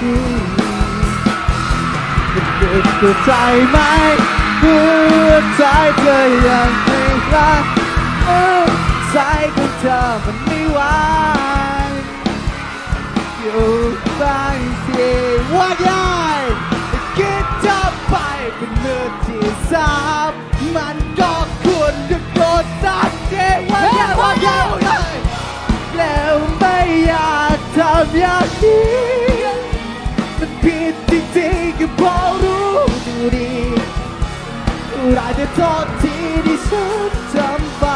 ทีเด็กๆก็ใจไหมหัวใจเธอยังไม่รักใจของเธอมันไม่ไหวอยู่บางทีว่ายังคิดจะไปเป็นเมือที่สามมันก็ควรจะโดนตัดเจว่ายังว่ายังว่ายังแล้วไม่อยากทำอย่าง จะโทษทีที่ฉันทำไป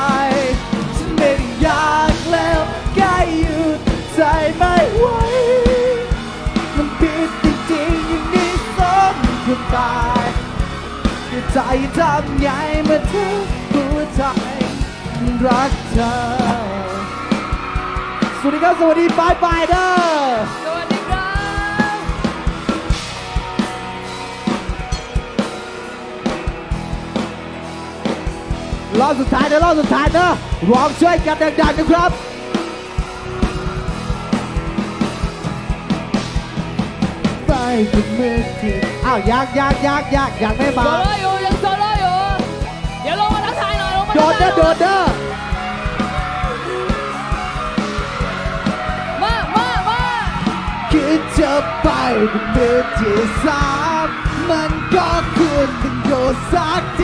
ฉันไม่ได้อยากแล้วแค่หยุดใจไม่ไหว มันผิดจริงๆอย่างนี้สมควรตายใจทำไงเมื่อเธอหัวใจรักเธอ สวัสดีครับ สวัสดีปลายปลายเด้อ รอบสุดท้ายเด้อรอบสุดท้ายเด้อร้องช่วยกันดังๆนะครับไปถึงมือที่อ้าวยากยากยากยากยากไม่โซมาโล่อยู่ยังโซโล่อยู่เดี๋ยวลงมาทักทายหน่อยลงมาโดทัดกเด้ทาอยโดดเด้อมามามาคิดจะไปเป็นมือที่สามมันก็ควรเป็นโยสักเท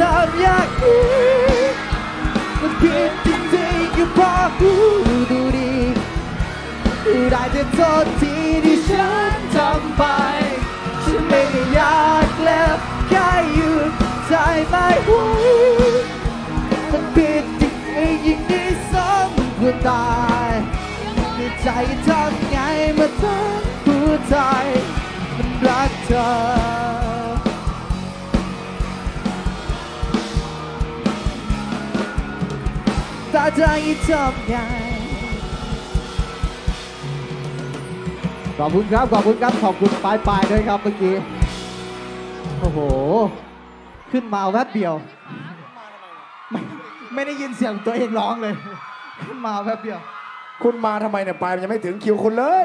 ทำอย่างนี้มันผิดจริงๆก็เพราะกูดูดีได้แต่โทษทีที่ฉันทำไป ฉันไม่ได้อยากแล้วแค่หยุดใจไม่ไหวมันผิดจริงๆอย่างนี้สมควรตายในใจทำไงมื่อทั้งหัวใจมันรักเธอ ตาใจทำไงขอบคุณครับ ขอบคุณครับ ขอบคุณปลายปลายๆด้วยครับเมื่อกี้ โอ้โห ขึ้นมาแวบเดียว ไม่ไม่ได้ยินเสียงตัวเองร้องเลย ขึ้นมาแวบเดียว คุณมาทำไมเนี่ยปลายมันยังไม่ถึงคิวคุณเลย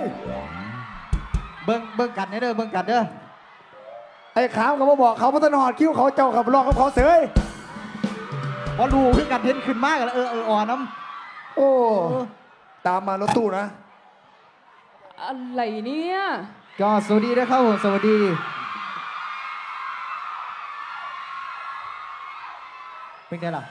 เบิ้งเบิ้งกันเด้อเบิ้งกันเด้อ ไอ้ขาวเขามาบอกเขาพัฒนหอดคิวเขาเจ้าขับรองเขาเขาเสย พอดูขึ้นกันเทนขึ้นมากแล้วเออเอออ่อนน้โอ้ำตามมารถตู้นะ อะไรเนี่ยก็สวัสดีนะครับผมสวัสดี เป็นไงล่ะ